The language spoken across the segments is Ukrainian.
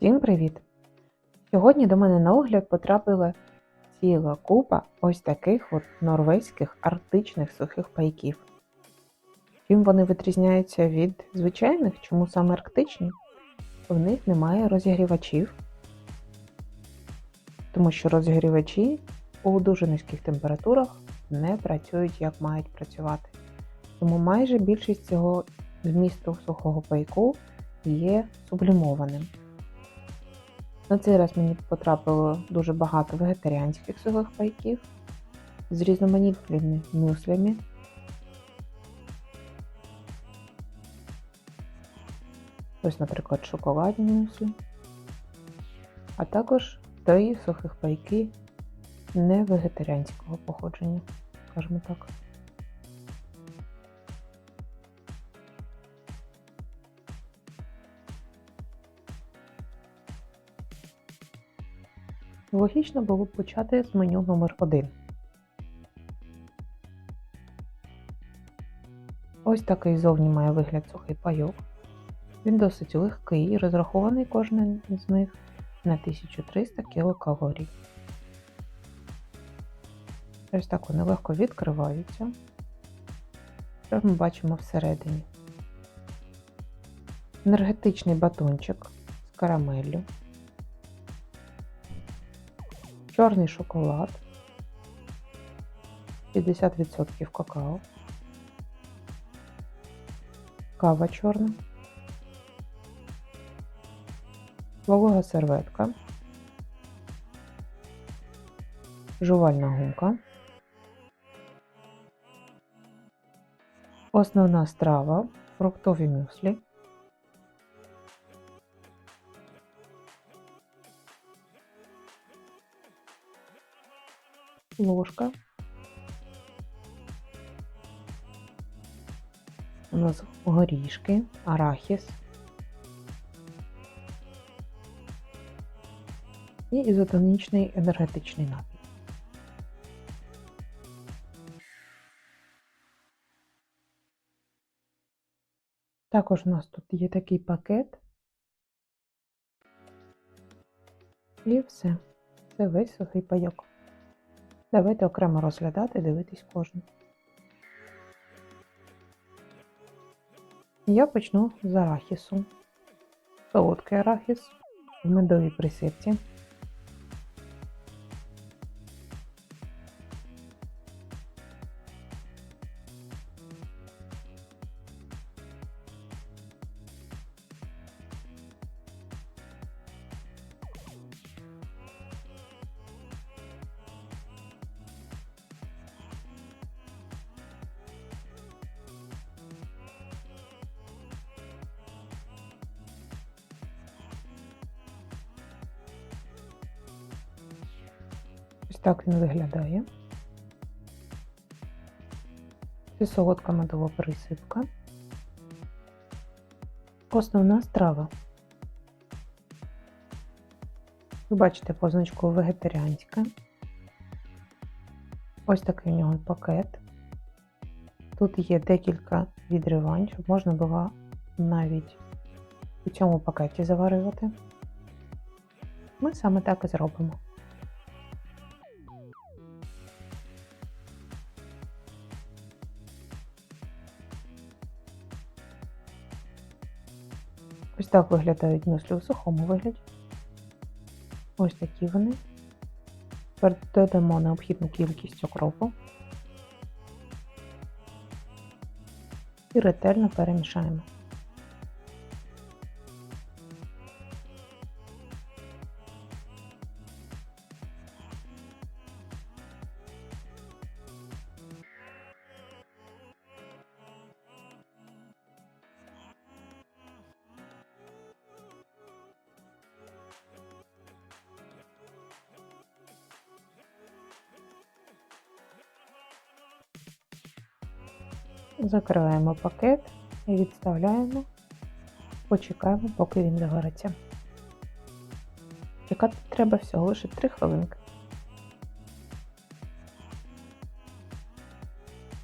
Всім привіт! Сьогодні до мене на огляд потрапила ціла купа ось таких от норвезьких арктичних сухих пайків. Чим вони відрізняються від звичайних, чому саме арктичні? В них немає розігрівачів, тому що розігрівачі у дуже низьких температурах не працюють як мають працювати. Тому майже більшість цього змісту сухого пайку є сублімованим. На цей раз мені потрапило дуже багато вегетаріанських сухих пайків з різноманітними мюслями. Ось, наприклад, шоколадні мюслі, а також три сухих пайки не вегетаріанського походження, скажімо так. Логічно було б почати з меню номер 1 Ось такий зовні має вигляд сухий пайок. Він досить легкий і розрахований кожен з них на 1300 кілокалорій. Ось так вони легко відкриваються. Що ми бачимо всередині? Енергетичний батончик з карамеллю. Чорний шоколад, 50% какао, кава чорна, волога серветка, жувальна гумка, основна страва, фруктові мюслі, ложка. У нас горішки, арахіс і ізотонічний енергетичний напій. Також у нас тут є такий пакет. І все. Це весь сухий пайок. Давайте окремо розглядати, дивитись кожен. Я почну з арахісу. Солодкий арахіс в медовій присипці. Ось так він виглядає. Це солодка медова присипка. Основна страва. Ви бачите позначку вегетаріанська. Ось такий у нього пакет. Тут є декілька відривань, щоб можна було навіть у цьому пакеті заварювати. Ми саме так і зробимо. Так виглядають мюслі у сухому вигляді. Ось такі вони. Тепер додамо необхідну кількість окропу і ретельно перемішаємо. Закриваємо пакет і відставляємо, почекаємо, поки він загориться. Чекати треба всього лише 3 хвилинки.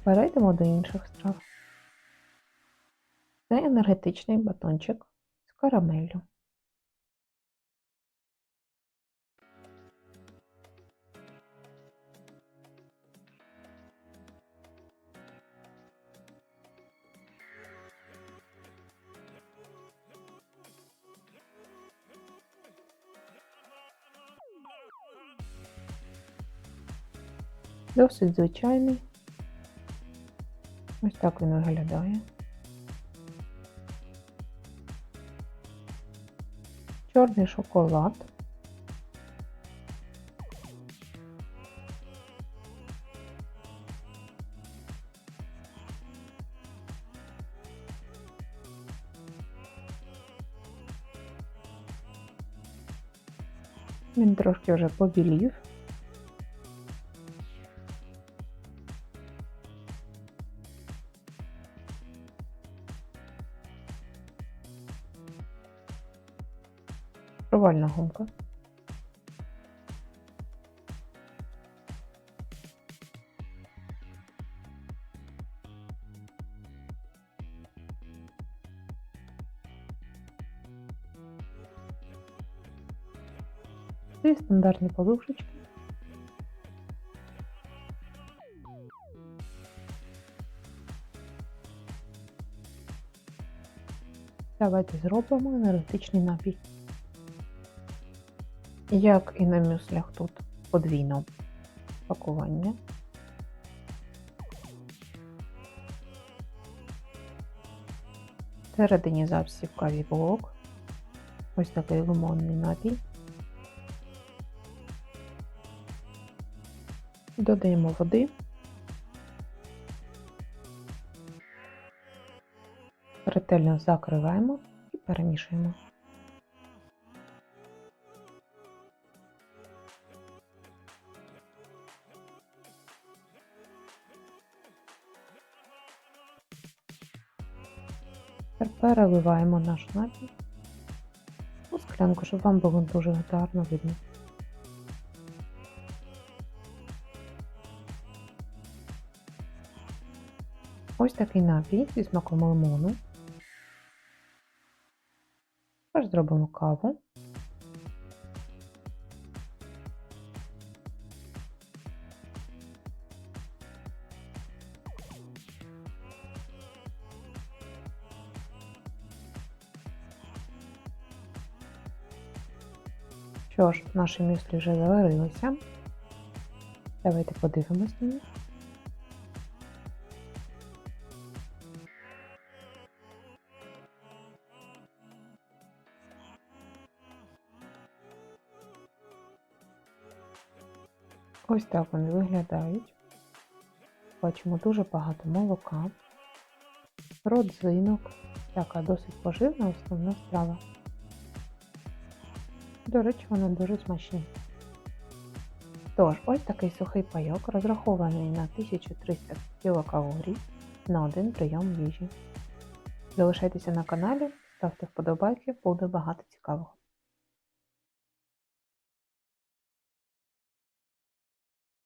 Перейдемо до інших страв. Це енергетичний батончик з карамеллю. Досить звичайний. Ось так він виглядає. Чорний шоколад. Він трошки вже побілів. Провальна гумка. Дві стандартні подушечки. Давайте зробимо енергетичний напій. Як і на мюслях тут подвійне пакування. Всередині запсівкавий блок. Ось такий лимонний напій. Додаємо води. Ретельно закриваємо і перемішуємо. Тепер переливаємо наш напій у склянку, щоб вам було дуже гарно видно. Ось такий напій зі смаком лимону. Тепер зробимо каву. Що ж, наші мюслі вже заварилися. Давайте подивимось на них. Ось так вони виглядають. Бачимо дуже багато молока, родзинок, така досить поживна основна страва. До речі, вони дуже смачні. Тож, ось такий сухий пайок розрахований на 1300 кілокалорій на один прийом їжі. Залишайтеся на каналі, ставте вподобайки, буде багато цікавого.